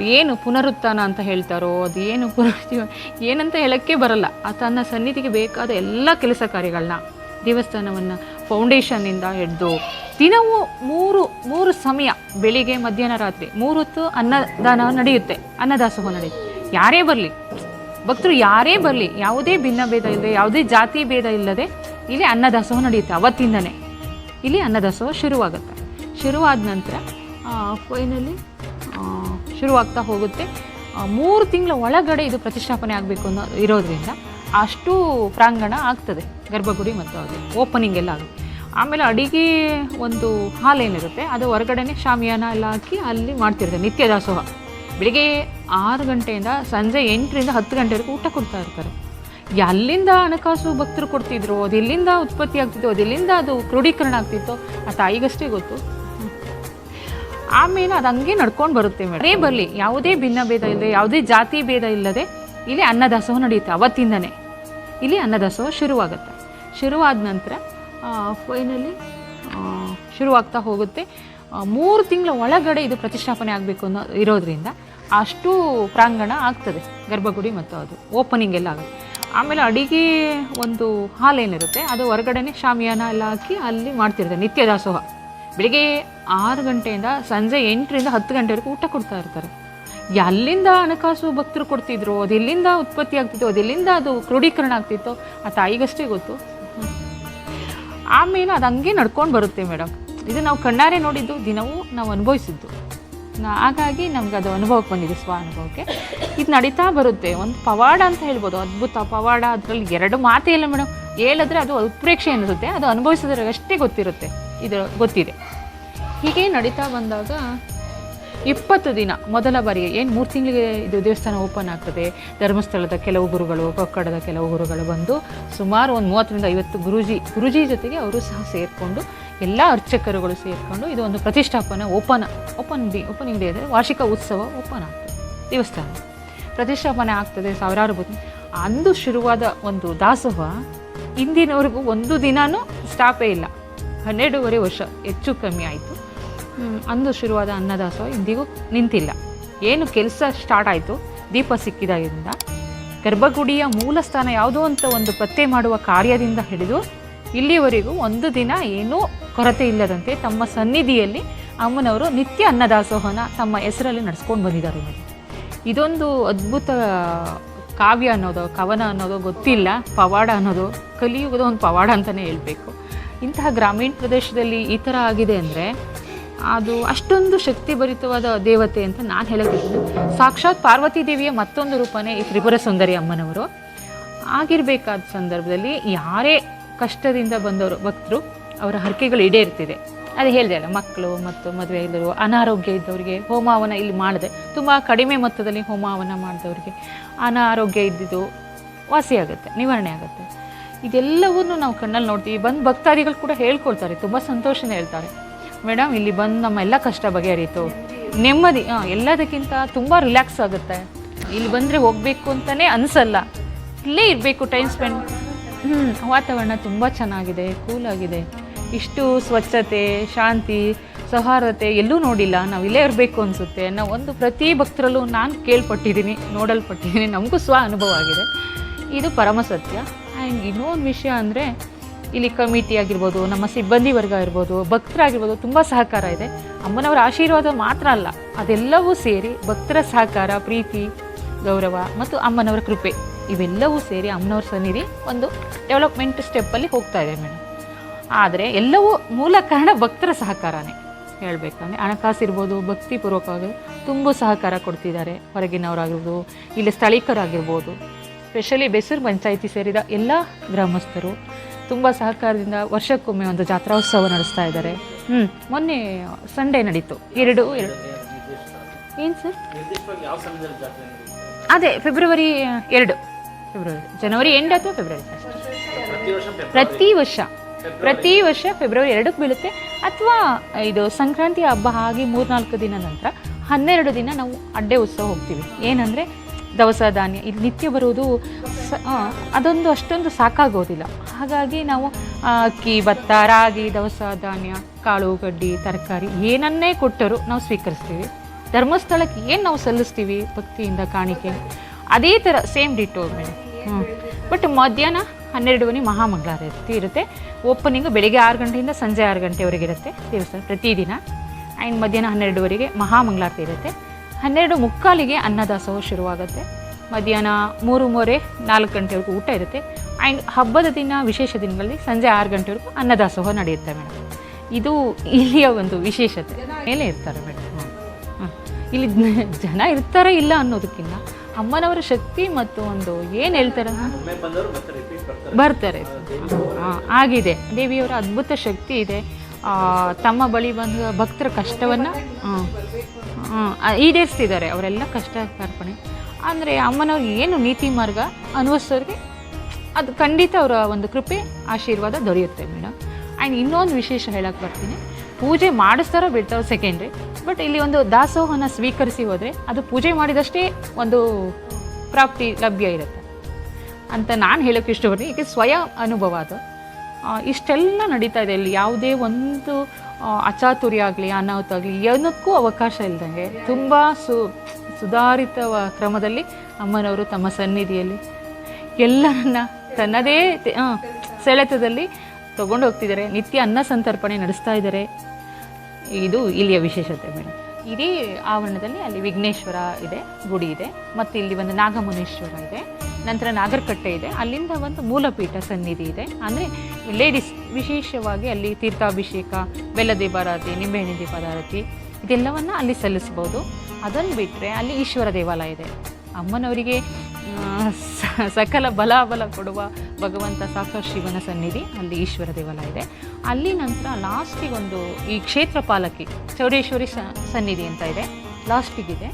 S1: ಏನು ಪುನರುತ್ಥಾನ ಅಂತ ಹೇಳ್ತಾರೋ, ಅದು ಏನು ಪುನರುಜ್ಜೀವ ಏನಂತ ಹೇಳೋಕ್ಕೆ ಬರಲ್ಲ. ಆ, ತನ್ನ ಸನ್ನಿಧಿಗೆ ಬೇಕಾದ ಎಲ್ಲ ಕೆಲಸ ಕಾರ್ಯಗಳನ್ನ ದೇವಸ್ಥಾನವನ್ನು ಫೌಂಡೇಶನ್ನಿಂದ ಹಿಡಿದು ದಿನವೂ ಮೂರು ಮೂರು ಸಮಯ ಬೆಳಿಗ್ಗೆ, ಮಧ್ಯಾಹ್ನ, ರಾತ್ರಿ. ಮೂರು ಹೊತ್ತು ಅನ್ನದಾನ ನಡೆಯುತ್ತೆ. ಅನ್ನದಾಸೋಹ ನಡೆಯುತ್ತೆ. ಯಾರೇ ಬರಲಿ, ಭಕ್ತರು ಯಾರೇ ಬರಲಿ, ಯಾವುದೇ ಭಿನ್ನ ಭೇದ ಇಲ್ಲದೆ, ಯಾವುದೇ ಜಾತಿ ಭೇದ ಇಲ್ಲದೆ, ಇಲ್ಲಿ ಅನ್ನದಾಸೋಹ ನಡೆಯುತ್ತೆ ಅವತ್ತಿಂದನೇ. ಇಲ್ಲಿ ಅನ್ನದಾಸೋಹ ಶುರುವಾಗುತ್ತೆ. ಶುರುವಾದ ನಂತರ ಫೈನಲಿ ಶುರುವಾಗ್ತಾ ಹೋಗುತ್ತೆ. ಮೂರು ತಿಂಗಳ ಒಳಗಡೆ ಇದು ಪ್ರತಿಷ್ಠಾಪನೆ ಆಗಬೇಕು ಅನ್ನೋ ಇರೋದ್ರಿಂದ ಅಷ್ಟು ಪ್ರಾಂಗಣ ಆಗ್ತದೆ. ಗರ್ಭಗುಡಿ ಮತ್ತು ಅದು ಓಪನಿಂಗ್ ಎಲ್ಲ ಆಗುತ್ತೆ. ಆಮೇಲೆ ಅಡಿಗೆ ಒಂದು ಹಾಲ್ ಏನಿರುತ್ತೆ, ಅದು ಹೊರಗಡೆನೇ ಶಾಮಿಯಾನ ಎಲ್ಲ ಹಾಕಿ ಅಲ್ಲಿ ಮಾಡ್ತಿರ್ತಾರೆ ನಿತ್ಯ ದಾಸೋಹ ಬೆಳಿಗ್ಗೆ ಆರು ಗಂಟೆಯಿಂದ ಸಂಜೆ ಎಂಟರಿಂದ ಹತ್ತು ಗಂಟೆವರೆಗೂ ಊಟ ಕೊಡ್ತಾ ಇರ್ತಾರೆ. ಎಲ್ಲಿಂದ ಹಣಕಾಸು ಭಕ್ತರು ಕೊಡ್ತಿದ್ರು, ಅದು ಎಲ್ಲಿಂದ ಉತ್ಪತ್ತಿ ಆಗ್ತಿತ್ತು ಅದೆಲ್ಲಿಂದ ಅದು ಕ್ರೋಢೀಕರಣ ಆಗ್ತಿತ್ತು, ಆ ತಾಯಿಗಷ್ಟೇ ಗೊತ್ತು. ಆಮೇಲೆ ಅದು ಹಂಗೆ ನಡ್ಕೊಂಡು ಬರುತ್ತೆ ಮೇಡಮ್ ಅದೇ ಬರಲಿ, ಯಾವುದೇ ಭಿನ್ನ ಭೇದ ಇಲ್ಲದೆ, ಯಾವುದೇ ಜಾತಿ ಭೇದ ಇಲ್ಲದೆ, ಇಲ್ಲಿ ಅನ್ನದಾಸೋಹ ನಡೆಯುತ್ತೆ ಅವತ್ತಿಂದನೇ. ಇಲ್ಲಿ ಅನ್ನದಾಸೋಹ ಶುರುವಾಗುತ್ತೆ. ಶುರುವಾದ ನಂತರ ಫೈನಲಿ ಶುರುವಾಗ್ತಾ ಹೋಗುತ್ತೆ. ಮೂರು ತಿಂಗಳ ಒಳಗಡೆ ಇದು ಪ್ರತಿಷ್ಠಾಪನೆ ಆಗಬೇಕು ಅನ್ನೋ ಇರೋದ್ರಿಂದ ಅಷ್ಟು ಪ್ರಾಂಗಣ ಆಗ್ತದೆ. ಗರ್ಭಗುಡಿ ಮತ್ತು ಅದು ಓಪನಿಂಗ್ ಎಲ್ಲ ಆಗುತ್ತೆ. ಆಮೇಲೆ ಅಡಿಗೆ ಒಂದು ಹಾಲ್ ಏನಿರುತ್ತೆ, ಅದು ಹೊರಗಡೆನೆ ಶಾಮಿಯಾನ ಎಲ್ಲ ಹಾಕಿ ಅಲ್ಲಿ ಮಾಡ್ತಿರ್ತಾರೆ. ನಿತ್ಯ ದಾಸೋಹ. ಬೆಳಿಗ್ಗೆ ಆರು ಗಂಟೆಯಿಂದ ಸಂಜೆ ಎಂಟರಿಂದ ಹತ್ತು ಗಂಟೆವರೆಗೂ ಊಟ ಕೊಡ್ತಾ ಇರ್ತಾರೆ. ಎಲ್ಲಿಂದ ಹಣಕಾಸು ಭಕ್ತರು ಕೊಡ್ತಿದ್ರು ಅದೆಲ್ಲಿಂದ ಉತ್ಪತ್ತಿ ಆಗ್ತಿತ್ತು ಅದೆಲ್ಲಿಂದ ಅದು ಕ್ರೋಢೀಕರಣ ಆಗ್ತಿತ್ತು, ಆ ತಾಯಿಗಷ್ಟೇ ಗೊತ್ತು. ಆಮೇಲೆ ಅದು ಹಂಗೆ ನಡ್ಕೊಂಡು ಬರುತ್ತೆ ಮೇಡಮ್ ಇದು ನಾವು ಕಣ್ಣಾರೆ ನೋಡಿದ್ದು, ದಿನವೂ ನಾವು ಅನುಭವಿಸಿದ್ದು. ಹಾಗಾಗಿ ನಮ್ಗೆ ಅದು ಅನುಭವಕ್ಕೆ ಬಂದಿದೆ ಸ್ವ ಅನುಭವಕ್ಕೆ. ಇದು ನಡೀತಾ ಬರುತ್ತೆ. ಒಂದು ಪವಾಡ ಅಂತ ಹೇಳ್ಬೋದು. ಅದ್ಭುತ ಪವಾಡ, ಅದರಲ್ಲಿ ಎರಡು ಮಾತೇ ಇಲ್ಲ ಮೇಡಮ್ ಹೇಳಿದ್ರೆ ಅದು ಉತ್ಪ್ರೇಕ್ಷೆ ಅನಿಸುತ್ತೆ ಅದು ಅನುಭವಿಸಿದ್ರೆ ಅಷ್ಟೇ ಗೊತ್ತಿರುತ್ತೆ. ಇದು ಗೊತ್ತಿದೆ. ಹೀಗೆ ನಡೀತಾ ಬಂದಾಗ ಇಪ್ಪತ್ತು ದಿನ ಮೊದಲ ಬಾರಿಗೆ ಏನು ಮೂರು ತಿಂಗಳಿಗೆ ಇದು ದೇವಸ್ಥಾನ ಓಪನ್ ಆಗ್ತದೆ? ಧರ್ಮಸ್ಥಳದ ಕೆಲವು ಗುರುಗಳು, ಕೊಕ್ಕಡದ ಕೆಲವು ಗುರುಗಳು ಬಂದು ಸುಮಾರು ಒಂದು ಮೂವತ್ತರಿಂದ ಐವತ್ತು ಗುರುಜಿ ಗುರುಜಿ ಜೊತೆಗೆ ಅವರು ಸಹ ಸೇರಿಕೊಂಡು, ಎಲ್ಲ ಅರ್ಚಕರುಗಳು ಸೇರಿಕೊಂಡು ಇದು ಒಂದು ಪ್ರತಿಷ್ಠಾಪನೆ open open the opening day ಅಂದರೆ ವಾರ್ಷಿಕ ಉತ್ಸವ ಓಪನ್ ಆಗ್ತದೆ, ದೇವಸ್ಥಾನ. ಪ್ರತಿಷ್ಠಾಪನೆ ಆಗ್ತದೆ ಸಾವಿರಾರು ಬುದ್ಧಿ. ಅಂದು ಶುರುವಾದ ಒಂದು ದಾಸೋಹ ಇಂದಿನವರೆಗೂ ಒಂದು ದಿನಾನೂ ಸ್ಟಾಪೇ ಇಲ್ಲ. ಹನ್ನೆರಡೂವರೆ ವರ್ಷ, ಹೆಚ್ಚು ಕಮ್ಮಿ ಆಯಿತು. ಅಂದು ಶುರುವಾದ ಅನ್ನದಾಸೋಹ ಇಂದಿಗೂ ನಿಂತಿಲ್ಲ. ಏನು ಕೆಲಸ ಸ್ಟಾರ್ಟ್ ಆಯಿತು. ದೀಪ ಸಿಕ್ಕಿದಾಗಿಂದ ಗರ್ಭಗುಡಿಯ ಮೂಲ ಸ್ಥಾನ ಯಾವುದೋ ಅಂತ ಒಂದು ಪತ್ತೆ ಮಾಡುವ ಕಾರ್ಯದಿಂದ ಹಿಡಿದು ಇಲ್ಲಿವರೆಗೂ ಒಂದು ದಿನ ಏನೂ ಕೊರತೆ ಇಲ್ಲದಂತೆ ತಮ್ಮ ಸನ್ನಿಧಿಯಲ್ಲಿ ಅಮ್ಮನವರು ನಿತ್ಯ ಅನ್ನದಾಸೋಹನ ತಮ್ಮ ಹೆಸರಲ್ಲಿ ನಡೆಸ್ಕೊಂಡು ಬಂದಿದ್ದಾರೆ ನೋಡಿ ಇದೊಂದು ಅದ್ಭುತ ಕಾವ್ಯ ಅನ್ನೋದು, ಕವನ ಅನ್ನೋದು ಗೊತ್ತಿಲ್ಲ. ಪವಾಡ ಅನ್ನೋದು, ಕಲಿಯುಗದ ಒಂದು ಪವಾಡ ಅಂತಲೇ ಹೇಳಬೇಕು. ಇಂತಹ ಗ್ರಾಮೀಣ ಪ್ರದೇಶದಲ್ಲಿ ಈ ಥರ ಆಗಿದೆ ಅಂದರೆ ಅದು ಅಷ್ಟೊಂದು ಶಕ್ತಿಭರಿತವಾದ ದೇವತೆ ಅಂತ ನಾನು ಹೇಳೋಕ್ಕಿದ್ದೀನಿ ಸಾಕ್ಷಾತ್ ಪಾರ್ವತಿ ದೇವಿಯ ಮತ್ತೊಂದು ರೂಪನೇ ಈ ತ್ರಿಪುರ ಸುಂದರಿ ಅಮ್ಮನವರು. ಆಗಿರಬೇಕಾದ ಸಂದರ್ಭದಲ್ಲಿ ಯಾರೇ ಕಷ್ಟದಿಂದ ಬಂದವರು ಭಕ್ತರು, ಅವರ ಹರಕೆಗಳು ಈಡೇರ್ತಿದೆ. ಅದು ಹೇಳಿದೆ ಅಲ್ಲ, ಮಕ್ಕಳು ಮತ್ತು ಮದುವೆ ಇಲ್ಲರು ಅನಾರೋಗ್ಯ ಇದ್ದವರಿಗೆ ಹೋಮಾವನ ಇಲ್ಲಿ ಮಾಡಿದೆ. ತುಂಬ ಕಡಿಮೆ ಮೊತ್ತದಲ್ಲಿ ಹೋಮಾವನ ಮಾಡಿದವರಿಗೆ ಅನಾರೋಗ್ಯ ಇದ್ದಿದ್ದು ವಾಸಿಯಾಗುತ್ತೆ ನಿವಾರಣೆ ಆಗುತ್ತೆ. ಇದೆಲ್ಲವನ್ನು ನಾವು ಕಣ್ಣಲ್ಲಿ ನೋಡ್ತೀವಿ. ಬಂದು ಭಕ್ತಾದಿಗಳು ಕೂಡ ಹೇಳ್ಕೊಳ್ತಾರೆ, ತುಂಬ ಸಂತೋಷನೇ ಹೇಳ್ತಾರೆ. ಮೇಡಮ್, ಇಲ್ಲಿ ಬಂದು ನಮ್ಮ ಎಲ್ಲ ಕಷ್ಟ ಬಗೆಹರಿತು ನೆಮ್ಮದಿ, ಹಾಂ, ಎಲ್ಲದಕ್ಕಿಂತ ತುಂಬ ರಿಲ್ಯಾಕ್ಸ್ ಆಗುತ್ತೆ. ಇಲ್ಲಿ ಬಂದರೆ ಹೋಗಬೇಕು ಅಂತಲೇ ಅನಿಸಲ್ಲ. ಇಲ್ಲೇ ಇರಬೇಕು ಟೈಮ್ ಸ್ಪೆಂಡ್ ಹ್ಞೂ ವಾತಾವರಣ ತುಂಬ ಚೆನ್ನಾಗಿದೆ ಕೂಲಾಗಿದೆ ಇಷ್ಟು ಸ್ವಚ್ಛತೆ, ಶಾಂತಿ, ಸೌಹಾರ್ದತೆ ಎಲ್ಲೂ ನೋಡಿಲ್ಲ. ನಾವು ಇಲ್ಲೇ ಇರಬೇಕು ಅನಿಸುತ್ತೆ. ನಾವು ಒಂದು ಪ್ರತಿ ಭಕ್ತರಲ್ಲೂ ನಾನು ಕೇಳ್ಪಟ್ಟಿದ್ದೀನಿ, ನೋಡಲ್ಪಟ್ಟಿದ್ದೀನಿ. ನಮಗೂ ಸ್ವ ಅನುಭವ ಆಗಿದೆ. ಇದು ಪರಮ ಸತ್ಯ. ಆ್ಯಂಡ್ ಇನ್ನೊಂದು ವಿಷಯ ಅಂದರೆ ಇಲ್ಲಿ ಕಮಿಟಿ ಆಗಿರ್ಬೋದು, ನಮ್ಮ ಸಿಬ್ಬಂದಿ ವರ್ಗ ಇರ್ಬೋದು ಭಕ್ತರಾಗಿರ್ಬೋದು ತುಂಬ ಸಹಕಾರ ಇದೆ. ಅಮ್ಮನವರ ಆಶೀರ್ವಾದ ಮಾತ್ರ ಅಲ್ಲ, ಅದೆಲ್ಲವೂ ಸೇರಿ ಭಕ್ತರ ಸಹಕಾರ, ಪ್ರೀತಿ, ಗೌರವ ಮತ್ತು ಅಮ್ಮನವರ ಕೃಪೆ, ಇವೆಲ್ಲವೂ ಸೇರಿ ಅಮ್ಮನವ್ರ ಸನ್ನಿಧಿ ಒಂದು ಡೆವಲಪ್ಮೆಂಟ್ ಸ್ಟೆಪ್ಪಲ್ಲಿ ಹೋಗ್ತಾ ಇದೆ ಮೇಡಮ್ ಆದರೆ ಎಲ್ಲವೂ ಮೂಲ ಕಾರಣ ಭಕ್ತರ ಸಹಕಾರನೇ ಹೇಳಬೇಕಂದ್ರೆ ಹಣಕಾಸು ಇರ್ಬೋದು ಭಕ್ತಿಪೂರ್ವಕವಾಗಿ ತುಂಬ ಸಹಕಾರ ಕೊಡ್ತಿದ್ದಾರೆ, ಹೊರಗಿನವರಾಗಿರ್ಬೋದು, ಇಲ್ಲಿ ಸ್ಥಳೀಕರಾಗಿರ್ಬೋದು ಸ್ಪೆಷಲಿ ಬೆಸೂರು ಪಂಚಾಯಿತಿ ಸೇರಿದ ಎಲ್ಲ ಗ್ರಾಮಸ್ಥರು ತುಂಬ ಸಹಕಾರದಿಂದ ವರ್ಷಕ್ಕೊಮ್ಮೆ ಒಂದು ಜಾತ್ರೋತ್ಸವ ನಡೆಸ್ತಾ ಇದ್ದಾರೆ. ಹ್ಞೂ ಮೊನ್ನೆ ಸಂಡೇ ನಡೀತು. ಎರಡು ಎರಡು. ಏನು ಸರ್? ಅದೇ ಫೆಬ್ರವರಿ ಎರಡು. ಫೆಬ್ರವರಿ ಜನವರಿ ಎಂಡ್ ಅಥವಾ ಫೆಬ್ರವರಿ ಪ್ರತಿ ವರ್ಷ ಪ್ರತಿ ವರ್ಷ. ಫೆಬ್ರವರಿ ಎರಡಕ್ಕೆ ಬೀಳುತ್ತೆ. ಅಥವಾ ಇದು ಸಂಕ್ರಾಂತಿ ಹಬ್ಬ ಆಗಿ ಮೂರ್ನಾಲ್ಕು ದಿನ ನಂತರ ಹನ್ನೆರಡು ದಿನ ನಾವು ಅಡ್ಡೆ ಉತ್ಸವ ಹೋಗ್ತೀವಿ. ಏನಂದರೆ ದವಸ ಧಾನ್ಯ. ಇದು ನಿತ್ಯ ಬರುವುದು ಸ ಅದೊಂದು ಅಷ್ಟೊಂದು ಸಾಕಾಗೋದಿಲ್ಲ. ಹಾಗಾಗಿ ನಾವು ಅಕ್ಕಿ, ಭತ್ತ, ರಾಗಿ, ದವಸ ಧಾನ್ಯ, ಕಾಳು ಗಡ್ಡಿ ತರಕಾರಿ ಏನನ್ನೇ ಕೊಟ್ಟರೂ ನಾವು ಸ್ವೀಕರಿಸ್ತೀವಿ. ಧರ್ಮಸ್ಥಳಕ್ಕೆ ಏನು ನಾವು ಸಲ್ಲಿಸ್ತೀವಿ ಭಕ್ತಿಯಿಂದ ಕಾಣಿಕೆ? ಅದೇ ಥರ ಸೇಮ್ ಡಿಟೋ ಮೇಡಮ್ ಹ್ಞೂ ಬಟ್ ಮಧ್ಯಾಹ್ನ ಹನ್ನೆರಡು ಮಣಿ ಮಹಾಮಂಗಳಾರತಿ ಇರುತ್ತೆ. ಓಪನಿಂಗು ಬೆಳಿಗ್ಗೆ ಆರು ಗಂಟೆಯಿಂದ ಸಂಜೆ ಆರು ಗಂಟೆವರೆಗೆ ಇರುತ್ತೆ ದೇವಸ್ಥಾನ ಪ್ರತಿದಿನ. ಆ್ಯಂಡ್ ಮಧ್ಯಾಹ್ನ ಹನ್ನೆರಡುವರೆಗೆ ಮಹಾಮಂಗಳಾರತಿ ಇರುತ್ತೆ. ಹನ್ನೆರಡು ಮುಕ್ಕಾಲಿಗೆ ಅನ್ನದಾಸೋಹ ಶುರುವಾಗುತ್ತೆ. ಮಧ್ಯಾಹ್ನ ಮೂರು ಮೂರೆ ನಾಲ್ಕು ಗಂಟೆವರೆಗೂ ಊಟ ಇರುತ್ತೆ. ಆ್ಯಂಡ್ ಹಬ್ಬದ ದಿನ, ವಿಶೇಷ ದಿನಗಳಲ್ಲಿ ಸಂಜೆ ಆರು ಗಂಟೆವರೆಗೂ ಅನ್ನದಾಸೋಹ ನಡೆಯುತ್ತೆ ಮೇಡಮ್. ಇದು ಇಲ್ಲಿಯ ಒಂದು ವಿಶೇಷತೆ. ಮೇಲೆ ಇರ್ತಾರೆ ಮೇಡಮ್. ಹಾಂ ಇಲ್ಲಿ ಜನ ಇರ್ತಾರೆ ಇಲ್ಲ ಅನ್ನೋದಕ್ಕಿಂತ ಅಮ್ಮನವರ ಶಕ್ತಿ ಮತ್ತು ಒಂದು ಏನು ಹೇಳ್ತಾರೆ ಬರ್ತಾರೆ. ಆಗಿದೆ. ದೇವಿಯವರ ಅದ್ಭುತ ಶಕ್ತಿ ಇದೆ. ತಮ್ಮ ಬಳಿ ಬಂದ ಭಕ್ತರ ಕಷ್ಟವನ್ನು ಈಡೇರಿಸ್ತಿದ್ದಾರೆ ಅವರೆಲ್ಲ ಕಷ್ಟ ಕಾರ್ಪಣೆ. ಅಂದರೆ ಅಮ್ಮನವ್ರಿಗೆ ಏನು ನೀತಿ ಮಾರ್ಗ ಅನುಭವಿಸೋರಿಗೆ ಅದು ಖಂಡಿತ ಅವರ ಒಂದು ಕೃಪೆ, ಆಶೀರ್ವಾದ ದೊರೆಯುತ್ತೆ ಮೇಡಮ್. ಆ್ಯಂಡ್ ಇನ್ನೊಂದು ವಿಶೇಷ ಹೇಳಕ್ಕೆ ಬರ್ತೀನಿ. ಪೂಜೆ ಮಾಡಿಸ್ತಾರೋ ಬಿಡ್ತಾರೋ ಸೆಕೆಂಡ್ರಿ ಬಟ್ ಇಲ್ಲಿ ಒಂದು ದಾಸೋಹನ ಸ್ವೀಕರಿಸಿ ಹೋದರೆ ಅದು ಪೂಜೆ ಮಾಡಿದಷ್ಟೇ ಒಂದು ಪ್ರಾಪ್ತಿ ಲಭ್ಯ ಇರುತ್ತೆ. ಅಂತ ನಾನು ಹೇಳೋಕ್ಕೆ ಇಷ್ಟಪಡ್ತೀನಿ. ಈಗ ಸ್ವಯಂ ಅನುಭವ ಅದು. ಇಷ್ಟೆಲ್ಲ ನಡೀತಾ ಇದೆ. ಇಲ್ಲಿ ಯಾವುದೇ ಒಂದು ಆ, ಅಚಾತುರ್ಯ ಆಗಲಿ ಅನಾಹುತ ಆಗಲಿ ಏನಕ್ಕೂ ಅವಕಾಶ ಇಲ್ಲದಂಗೆ ತುಂಬ ಸು ಸುಧಾರಿತ ಕ್ರಮದಲ್ಲಿ ಅಮ್ಮನವರು ತಮ್ಮ ಸನ್ನಿಧಿಯಲ್ಲಿ ಎಲ್ಲರನ್ನ ತನ್ನದೇ ಸೆಳೆತದಲ್ಲಿ ತಗೊಂಡು ಹೋಗ್ತಿದ್ದಾರೆ. ನಿತ್ಯ ಅನ್ನ ಸಂತರ್ಪಣೆ ನಡೆಸ್ತಾ ಇದ್ದಾರೆ. ಇದು ಇಲ್ಲಿಯ ವಿಶೇಷತೆ ಮೇಡಮ್. ಇಡೀ ಆವರಣದಲ್ಲಿ ಅಲ್ಲಿ ವಿಘ್ನೇಶ್ವರ ಇದೆ ಗುಡಿ ಇದೆ ಮತ್ತು ಇಲ್ಲಿ ಒಂದು ನಾಗಮುನೇಶ್ವರ ಇದೆ ನಂತರ ನಾಗರಕಟ್ಟೆ ಇದೆ ಅಲ್ಲಿಂದ ಒಂದು ಮೂಲಪೀಠ ಸನ್ನಿಧಿ ಇದೆ. ಅಂದರೆ ಲೇಡೀಸ್ ವಿಶೇಷವಾಗಿ ಅಲ್ಲಿ ತೀರ್ಥಾಭಿಷೇಕ, ಬೆಲ್ಲ ದೀಪಾರಾಧಿ, ನಿಂಬೆಹಣ್ಣಿ ದೀಪಾರತಿ ಇದೆಲ್ಲವನ್ನು ಅಲ್ಲಿ ಸಲ್ಲಿಸ್ಬೋದು ಅದನ್ನು ಬಿಟ್ಟರೆ ಅಲ್ಲಿ ಈಶ್ವರ ದೇವಾಲಯ ಇದೆ. ಅಮ್ಮನವರಿಗೆ ಸಕಲ ಬಲಾಬಲ ಕೊಡುವ ಭಗವಂತ ಸಾಕ್ಷಾತ್ ಶಿವನ ಸನ್ನಿಧಿ ಅಲ್ಲಿ ಈಶ್ವರ ದೇವಾಲಯ ಇದೆ. ಅಲ್ಲಿ ನಂತರ ಲಾಸ್ಟಿಗೆ ಒಂದು ಈ ಕ್ಷೇತ್ರ ಪಾಲಕಿ ಚೌಡೇಶ್ವರಿ ಸನ್ನಿಧಿ ಅಂತ ಇದೆ. ಲಾಸ್ಟಿಗಿದೆ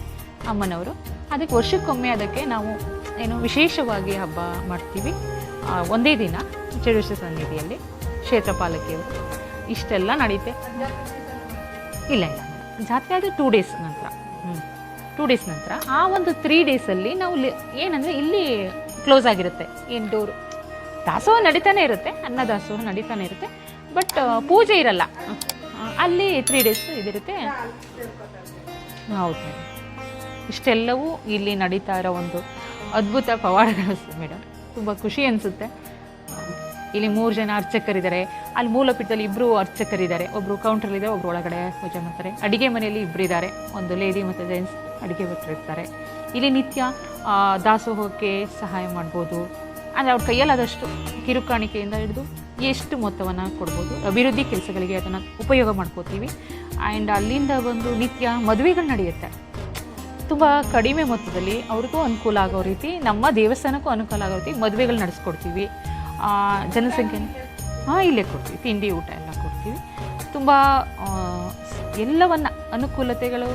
S1: ಅಮ್ಮನವರು. ಅದಕ್ಕೆ ವರ್ಷಕ್ಕೊಮ್ಮೆ ಅದಕ್ಕೆ ನಾವು ಏನು ವಿಶೇಷವಾಗಿ ಹಬ್ಬ ಮಾಡ್ತೀವಿ. ಒಂದೇ ದಿನ ಚೌಡೇಶ್ವರಿ ಸನ್ನಿಧಿಯಲ್ಲಿ. ಕ್ಷೇತ್ರ ಪಾಲಕಿಯವರು ಇಷ್ಟೆಲ್ಲ ನಡೀತೆ. ಇಲ್ಲ ಇಲ್ಲ. ಜಾತ್ರೆ ಆದರೆ ಟೂ ಡೇಸ್ ನಂತರ. ಹ್ಞೂ ಟೂ ಡೇಸ್ ನಂತರ. ಆ ಒಂದು ತ್ರೀ ಡೇಸಲ್ಲಿ ನಾವು ಏನಂದರೆ ಇಲ್ಲಿ ಕ್ಲೋಸ್ ಆಗಿರುತ್ತೆ ಏನು ಡೋರು ದಾಸೋಹ ನಡೀತಾನೆ ಇರುತ್ತೆ, ಅನ್ನ ದಾಸೋಹ ನಡೀತಾನೆ ಇರುತ್ತೆ ಬಟ್ ಪೂಜೆ ಇರಲ್ಲ. ಅಲ್ಲಿ ತ್ರೀ ಡೇಸ್ ಇದಿರುತ್ತೆ. ಹೌದು. ಇಷ್ಟೆಲ್ಲವೂ ಇಲ್ಲಿ ನಡೀತಾ ಇರೋ ಒಂದು ಅದ್ಭುತ ಪವಾಡಗಳು ಮೇಡಮ್. ತುಂಬ ಖುಷಿ ಅನಿಸುತ್ತೆ. ಇಲ್ಲಿ ಮೂರು ಜನ ಅರ್ಚಕರಿದ್ದಾರೆ. ಅಲ್ಲಿ ಮೂಲಪೀಠದಲ್ಲಿ ಇಬ್ಬರು ಅರ್ಚಕರಿದ್ದಾರೆ. ಒಬ್ಬರು ಕೌಂಟ್ರಲ್ಲಿದ್ದಾರೆ ಒಬ್ಬರು ಒಳಗಡೆ ಪೂಜೆ ಮಾಡ್ತಾರೆ. ಅಡುಗೆ ಮನೆಯಲ್ಲಿ ಇಬ್ಬರು ಇದ್ದಾರೆ. ಒಂದು ಲೇಡಿ ಮತ್ತು ಜೆಂಟ್ಸ್ ಅಡುಗೆ ಭಟ್ರು ಇಲ್ಲಿ ನಿತ್ಯ ದಾಸೋಹಕ್ಕೆ ಸಹಾಯ ಮಾಡ್ಬೋದು. ಅಂದರೆ ಅವ್ರ ಕೈಯಲ್ಲಾದಷ್ಟು ಕಿರುಕಾಣಿಕೆಯಿಂದ ಹಿಡಿದು ಎಷ್ಟು ಮೊತ್ತವನ್ನು ಕೊಡ್ಬೋದು. ಅಭಿವೃದ್ಧಿ ಕೆಲಸಗಳಿಗೆ ಅದನ್ನು ಉಪಯೋಗ ಮಾಡ್ಕೋತೀವಿ. ಆ್ಯಂಡ್ ಅಲ್ಲಿಂದ ಬಂದು ನಿತ್ಯ ಮದುವೆಗಳು ನಡೆಯುತ್ತೆ. ತುಂಬ ಕಡಿಮೆ ಮೊತ್ತದಲ್ಲಿ ಅವ್ರಿಗೂ ಅನುಕೂಲ ಆಗೋ ರೀತಿ ನಮ್ಮ ದೇವಸ್ಥಾನಕ್ಕೂ ಅನುಕೂಲ ಆಗೋ ರೀತಿ ಮದುವೆಗಳು ನಡೆಸ್ಕೊಡ್ತೀವಿ. ಜನಸಂಖ್ಯೆ ಹಾಂ ಇಲ್ಲೇ ಕೊಡ್ತೀವಿ. ತಿಂಡಿ ಊಟ ಎಲ್ಲ ಕೊಡ್ತೀವಿ. ತುಂಬ ಎಲ್ಲವನ್ನ ಅನುಕೂಲತೆಗಳು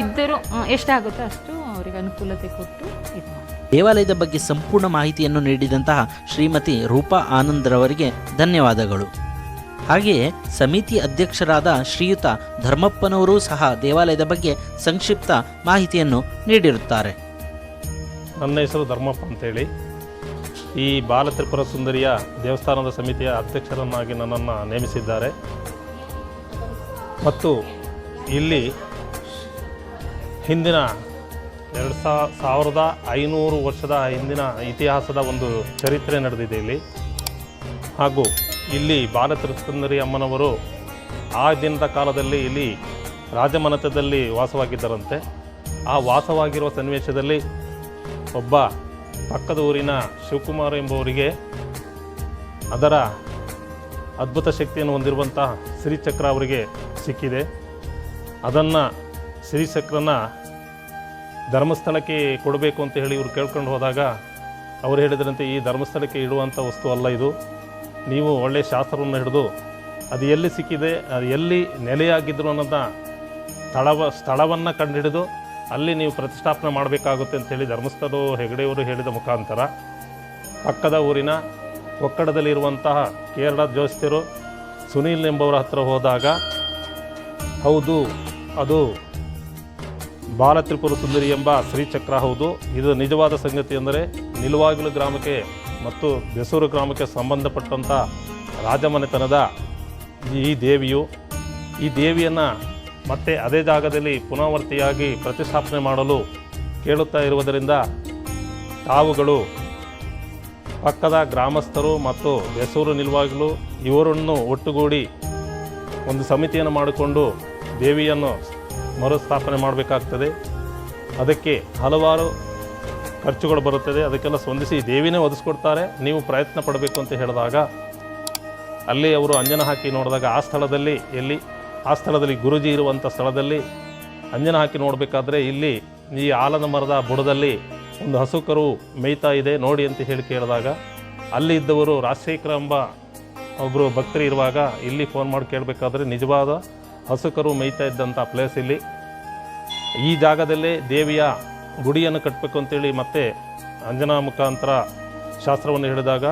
S1: ಇದ್ದರೂ ಎಷ್ಟಾಗುತ್ತೋ ಅಷ್ಟು ಅವರಿಗೆ ಅನುಕೂಲತೆ ಕೊಟ್ಟು ಇದು
S2: ದೇವಾಲಯದ ಬಗ್ಗೆ ಸಂಪೂರ್ಣ ಮಾಹಿತಿಯನ್ನು ನೀಡಿದಂತಹ ಶ್ರೀಮತಿ ರೂಪಾ ಆನಂದ್ರವರಿಗೆ ಧನ್ಯವಾದಗಳು. ಹಾಗೆಯೇ ಸಮಿತಿ ಅಧ್ಯಕ್ಷರಾದ ಶ್ರೀಯುತ ಧರ್ಮಪ್ಪನವರೂ ಸಹ ದೇವಾಲಯದ ಬಗ್ಗೆ ಸಂಕ್ಷಿಪ್ತ ಮಾಹಿತಿಯನ್ನು ನೀಡಿರುತ್ತಾರೆ.
S3: ನನ್ನ ಹೆಸರು ಧರ್ಮಪ್ಪ ಅಂತೇಳಿ. ಈ ಬಾಲತ್ರಿಪುರ ಸುಂದರಿಯ ದೇವಸ್ಥಾನದ ಸಮಿತಿಯ ಅಧ್ಯಕ್ಷರನ್ನಾಗಿ ನನ್ನನ್ನು ನೇಮಿಸಿದ್ದಾರೆ. ಮತ್ತು ಇಲ್ಲಿ ಹಿಂದಿನ ಎರಡು ಸಾವಿರದ ಐನೂರು ವರ್ಷದ ಹಿಂದಿನ ಇತಿಹಾಸದ ಒಂದು ಚರಿತ್ರೆ ನಡೆದಿದೆ ಇಲ್ಲಿ. ಹಾಗೂ ಇಲ್ಲಿ ಬಾಲ ತ್ರಿಪುರ ಅಮ್ಮನವರು ಆ ದಿನದ ಕಾಲದಲ್ಲಿ ಇಲ್ಲಿ ರಾಜಮನತದಲ್ಲಿ ವಾಸವಾಗಿದ್ದರಂತೆ. ಆ ವಾಸವಾಗಿರುವ ಸನ್ನಿವೇಶದಲ್ಲಿ ಒಬ್ಬ ಪಕ್ಕದ ಊರಿನ ಶಿವಕುಮಾರ್ ಎಂಬುವರಿಗೆ ಅದರ ಅದ್ಭುತ ಶಕ್ತಿಯನ್ನು ಹೊಂದಿರುವಂಥ ಶ್ರೀಚಕ್ರ ಅವರಿಗೆ ಸಿಕ್ಕಿದೆ. ಅದನ್ನು ಶ್ರೀಚಕ್ರನ ಧರ್ಮಸ್ಥಳಕ್ಕೆ ಕೊಡಬೇಕು ಅಂತ ಹೇಳಿ ಇವರು ಕೇಳ್ಕೊಂಡು ಹೋದಾಗ ಅವರು ಹೇಳಿದ್ರಂತೆ, ಈ ಧರ್ಮಸ್ಥಳಕ್ಕೆ ಇಡುವಂಥ ವಸ್ತು ಅಲ್ಲ ಇದು. ನೀವು ಒಳ್ಳೆಯ ಶಾಸ್ತ್ರವನ್ನು ಹಿಡಿದು ಅದು ಎಲ್ಲಿ ಸಿಕ್ಕಿದೆ, ಅದು ಎಲ್ಲಿ ನೆಲೆಯಾಗಿದ್ದರು ಅನ್ನೋದನ್ನ ಸ್ಥಳವ, ಸ್ಥಳವನ್ನು ಕಂಡುಹಿಡಿದು ಅಲ್ಲಿ ನೀವು ಪ್ರತಿಷ್ಠಾಪನೆ ಮಾಡಬೇಕಾಗುತ್ತೆ ಅಂತೇಳಿ ಧರ್ಮಸ್ಥರು ಹೆಗಡೆಯವರು ಹೇಳಿದ ಮುಖಾಂತರ ಪಕ್ಕದ ಊರಿನ ಒಕ್ಕಡದಲ್ಲಿರುವಂತಹ ಕೇರಳ ಜ್ಯೋತಿರು ಸುನೀಲ್ ಎಂಬವರ ಹತ್ರ ಹೋದಾಗ, ಹೌದು, ಅದು ಬಾಲತ್ರಿಪುರ ಸುಂದರಿ ಎಂಬ ಶ್ರೀಚಕ್ರ ಹೌದು. ಇದು ನಿಜವಾದ ಸಂಗತಿ ಅಂದರೆ ನಿಲುವಾಗಿಲು ಗ್ರಾಮಕ್ಕೆ ಮತ್ತು ಬೆಸೂರು ಗ್ರಾಮಕ್ಕೆ ಸಂಬಂಧಪಟ್ಟಂಥ ರಾಜಮನೆತನದ ಈ ದೇವಿಯು, ಈ ದೇವಿಯನ್ನು ಮತ್ತೆ ಅದೇ ಜಾಗದಲ್ಲಿ ಪುನರಾವರ್ತಿಯಾಗಿ ಪ್ರತಿಷ್ಠಾಪನೆ ಮಾಡಲು ಕೇಳುತ್ತಾ ಇರುವುದರಿಂದ ತಾವುಗಳು ಪಕ್ಕದ ಗ್ರಾಮಸ್ಥರು ಮತ್ತು ಬೆಸೂರು ನಿಲುವಾಗಲು ಇವರನ್ನು ಒಟ್ಟುಗೂಡಿ ಒಂದು ಸಮಿತಿಯನ್ನು ಮಾಡಿಕೊಂಡು ದೇವಿಯನ್ನು ಮರುಸ್ಥಾಪನೆ ಮಾಡಬೇಕಾಗ್ತದೆ. ಅದಕ್ಕೆ ಹಲವಾರು ಖರ್ಚುಗಳು ಬರುತ್ತದೆ. ಅದಕ್ಕೆಲ್ಲ ಸ್ಪಂದಿಸಿ ದೇವಿನೇ ಒದಗಿಸ್ಕೊಡ್ತಾರೆ. ನೀವು ಪ್ರಯತ್ನ ಪಡಬೇಕು ಅಂತ ಹೇಳಿದಾಗ ಅಲ್ಲಿ ಅವರು ಅಂಜನ ಹಾಕಿ ನೋಡಿದಾಗ ಆ ಸ್ಥಳದಲ್ಲಿ ಎಲ್ಲಿ ಆ ಸ್ಥಳದಲ್ಲಿ ಗುರುಜಿ ಇರುವಂಥ ಸ್ಥಳದಲ್ಲಿ ಅಂಜನ ಹಾಕಿ ನೋಡಬೇಕಾದ್ರೆ ಇಲ್ಲಿ ಈ ಆಲದ ಮರದ ಬುಡದಲ್ಲಿ ಒಂದು ಹಸು ಕರು ಮೇಯ್ತಾ ಇದೆ. ನೋಡಿ ಅಂತ ಹೇಳಿ ಕೇಳಿದಾಗ ಅಲ್ಲಿ ಇದ್ದವರು ರಾಜಶೇಖರ ಎಂಬ ಒಬ್ಬರು ಭಕ್ತರು ಇರುವಾಗ ಇಲ್ಲಿ ಫೋನ್ ಮಾಡಿ ಕೇಳಬೇಕಾದ್ರೆ ನಿಜವಾದ ಹಸು ಕರು ಮೇಯ್ತಾ ಇದ್ದಂಥ ಪ್ಲೇಸ್ ಇಲ್ಲಿ. ಈ ಜಾಗದಲ್ಲೇ ದೇವಿಯ ಗುಡಿಯನ್ನು ಕಟ್ಟಬೇಕು ಅಂತೇಳಿ ಮತ್ತೆ ಅಂಜನಾ ಮುಖಾಂತರ ಶಾಸ್ತ್ರವನ್ನು ಹೇಳಿದಾಗ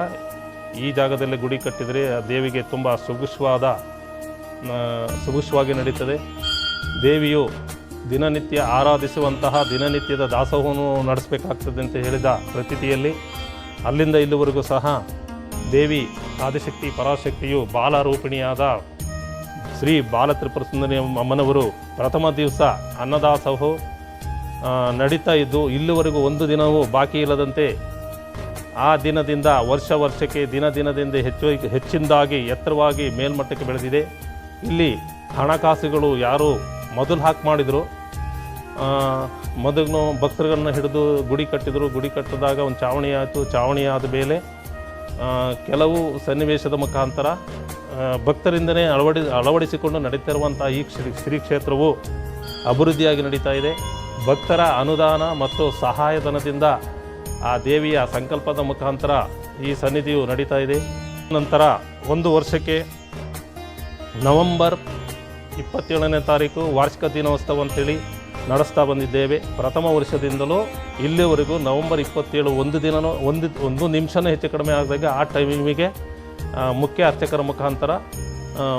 S3: ಈ ಜಾಗದಲ್ಲೇ ಗುಡಿ ಕಟ್ಟಿದರೆ ದೇವಿಗೆ ತುಂಬ ಸುಗುಷ್ವಾದ ಆ, ಸುಗುಷ್ವಾಗಿ ನಡೀತದೆ. ದೇವಿಯು ದಿನನಿತ್ಯ ಆರಾಧಿಸುವಂತಹ ದಿನನಿತ್ಯದ ದಾಸೋಹವನ್ನು ನಡೆಸಬೇಕಾಗ್ತದೆ ಅಂತ ಹೇಳಿದ ಪ್ರತೀತಿಯಲ್ಲಿ ಅಲ್ಲಿಂದ ಇಲ್ಲಿವರೆಗೂ ಸಹ ದೇವಿ ಆದಿಶಕ್ತಿ ಪರಾಶಕ್ತಿಯು ಬಾಲರೂಪಿಣಿಯಾದ ಶ್ರೀ ಬಾಲತ್ರಿಪುರ ಸುಂದರಿ ಅಮ್ಮನವರು ಪ್ರಥಮ ದಿವಸ ಅನ್ನದಾಸೋಹ ನಡೀತಾ ಇದ್ದು ಇಲ್ಲಿವರೆಗೂ ಒಂದು ದಿನವೂ ಬಾಕಿ ಇಲ್ಲದಂತೆ ಆ ದಿನದಿಂದ ವರ್ಷ ವರ್ಷಕ್ಕೆ ದಿನ ದಿನದಿಂದ ಹೆಚ್ಚು ಹೆಚ್ಚಿನದಾಗಿ ಎತ್ತರವಾಗಿ ಮೇಲ್ಮಟ್ಟಕ್ಕೆ ಬೆಳೆದಿದೆ. ಇಲ್ಲಿ ಹಣಕಾಸುಗಳು ಯಾರು ಮೊದಲು ಹಾಕಿ ಮಾಡಿದರು? ಮೊದಲು ಭಕ್ತರುಗಳನ್ನ ಹಿಡಿದು ಗುಡಿ ಕಟ್ಟಿದರು. ಗುಡಿ ಕಟ್ಟಿದಾಗ ಒಂದು ಚಾವಣಿ ಆಯಿತು. ಚಾವಣಿ ಆದ ಮೇಲೆ ಕೆಲವು ಸನ್ನಿವೇಶದ ಮುಖಾಂತರ ಭಕ್ತರಿಂದನೇ ಅಳವಡಿ, ಅಳವಡಿಸಿಕೊಂಡು ನಡೀತಿರುವಂಥ ಈ ಶ್ರೀ ಶ್ರೀ ಕ್ಷೇತ್ರವು ಅಭಿವೃದ್ಧಿಯಾಗಿ ನಡೀತಾ ಇದೆ. ಭಕ್ತರ ಅನುದಾನ ಮತ್ತು ಸಹಾಯಧನದಿಂದ ಆ ದೇವಿಯ ಸಂಕಲ್ಪದ ಮುಖಾಂತರ ಈ ಸನ್ನಿಧಿಯು ನಡೀತಾ ಇದೆ. ನಂತರ ಒಂದು ವರ್ಷಕ್ಕೆ ನವೆಂಬರ್ ಇಪ್ಪತ್ತೇಳನೇ ತಾರೀಕು ವಾರ್ಷಿಕ ದಿನೋತ್ಸವ ಅಂತೇಳಿ ನಡೆಸ್ತಾ ಬಂದಿದ್ದೇವೆ. ಪ್ರಥಮ ವರ್ಷದಿಂದಲೂ ಇಲ್ಲಿವರೆಗೂ ನವೆಂಬರ್ ಇಪ್ಪತ್ತೇಳು ಒಂದು ದಿನನೂ ಒಂದು ಒಂದು ನಿಮಿಷನೂ ಹೆಚ್ಚು ಕಡಿಮೆ ಆದಾಗ ಆ ಟೈಮಿಗೆ ಮುಖ್ಯ ಅರ್ಚಕರ ಮುಖಾಂತರ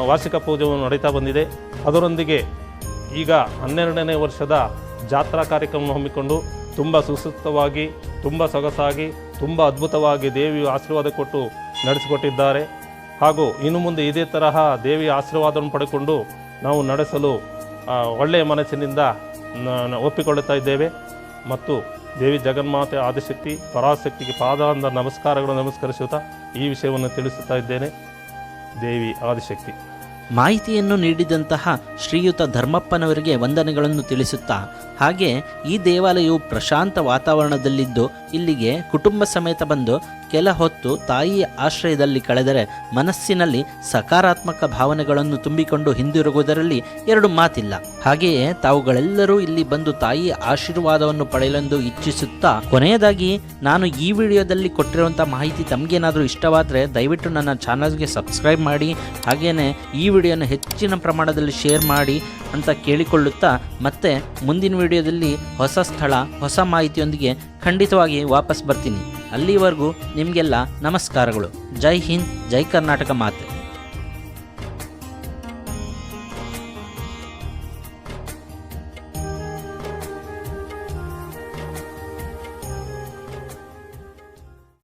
S3: ವಾರ್ಷಿಕ ಪೂಜೆಯನ್ನು ನಡೀತಾ ಬಂದಿದೆ. ಅದರೊಂದಿಗೆ ಈಗ ಹನ್ನೆರಡನೇ ವರ್ಷದ ಜಾತ್ರಾ ಕಾರ್ಯಕ್ರಮ ಹಮ್ಮಿಕೊಂಡು ತುಂಬ ಸುಸೂಕ್ತವಾಗಿ, ತುಂಬ ಸೊಗಸಾಗಿ, ತುಂಬ ಅದ್ಭುತವಾಗಿ ದೇವಿಯು ಆಶೀರ್ವಾದ ಕೊಟ್ಟು ನಡೆಸಿಕೊಟ್ಟಿದ್ದಾರೆ. ಹಾಗೂ ಇನ್ನು ಮುಂದೆ ಇದೇ ತರಹ ದೇವಿಯ ಆಶೀರ್ವಾದವನ್ನು ಪಡೆಕೊಂಡು ನಾವು ನಡೆಸಲು ಒಳ್ಳೆಯ ಮನಸ್ಸಿನಿಂದ ಒಪ್ಪಿಕೊಳ್ಳುತ್ತಾ ಇದ್ದೇವೆ. ಮತ್ತು ದೇವಿ ಜಗನ್ಮಾತೆ ಆದಿಶಕ್ತಿ, ಪರಾಶಕ್ತಿಗೆ ಪಾದಾಂದ ನಮಸ್ಕಾರಗಳು ನಮಸ್ಕರಿಸುತ್ತಾ ಈ ವಿಷಯವನ್ನು ತಿಳಿಸುತ್ತಾ ಇದ್ದೇನೆ. ದೇವಿ ಆದಿಶಕ್ತಿ.
S2: ಮಾಹಿತಿಯನ್ನು ನೀಡಿದಂತಹ ಶ್ರೀಯುತ ಧರ್ಮಪ್ಪನವರಿಗೆ ವಂದನೆಗಳನ್ನು ತಿಳಿಸುತ್ತಾ ಹಾಗೆ ಈ ದೇವಾಲಯವು ಪ್ರಶಾಂತ ವಾತಾವರಣದಲ್ಲಿದ್ದು ಇಲ್ಲಿಗೆ ಕುಟುಂಬ ಸಮೇತ ಬಂದು ಕೆಲ ಹೊತ್ತು ತಾಯಿಯ ಆಶ್ರಯದಲ್ಲಿ ಕಳೆದರೆ ಮನಸ್ಸಿನಲ್ಲಿ ಸಕಾರಾತ್ಮಕ ಭಾವನೆಗಳನ್ನು ತುಂಬಿಕೊಂಡು ಹಿಂದಿರುಗುವುದರಲ್ಲಿ ಎರಡು ಮಾತಿಲ್ಲ. ಹಾಗೆಯೇ ತಾವುಗಳೆಲ್ಲರೂ ಇಲ್ಲಿ ಬಂದು ತಾಯಿಯ ಆಶೀರ್ವಾದವನ್ನು ಪಡೆಯಲೆಂದು ಇಚ್ಛಿಸುತ್ತಾ ಕೊನೆಯದಾಗಿ ನಾನು ಈ ವಿಡಿಯೋದಲ್ಲಿ ಕೊಟ್ಟಿರುವಂತಹ ಮಾಹಿತಿ ತಮಗೇನಾದರೂ ಇಷ್ಟವಾದರೆ ದಯವಿಟ್ಟು ನನ್ನ ಚಾನಲ್ಗೆ ಸಬ್ಸ್ಕ್ರೈಬ್ ಮಾಡಿ ಹಾಗೆಯೇ ಈ ವಿಡಿಯೋನ ಹೆಚ್ಚಿನ ಪ್ರಮಾಣದಲ್ಲಿ ಶೇರ್ ಮಾಡಿ ಅಂತ ಕೇಳಿಕೊಳ್ಳುತ್ತಾ ಮತ್ತೆ ಮುಂದಿನ ವಿಡಿಯೋದಲ್ಲಿ ಹೊಸ ಸ್ಥಳ, ಹೊಸ ಮಾಹಿತಿಯೊಂದಿಗೆ ಖಂಡಿತವಾಗಿ ವಾಪಸ್ ಬರ್ತೀನಿ. ಅಲ್ಲಿವರೆಗೂ ನಿಮಗೆಲ್ಲ ನಮಸ್ಕಾರಗಳು. ಜೈ ಹಿಂದ್, ಜೈ ಕರ್ನಾಟಕ ಮಾತೆ.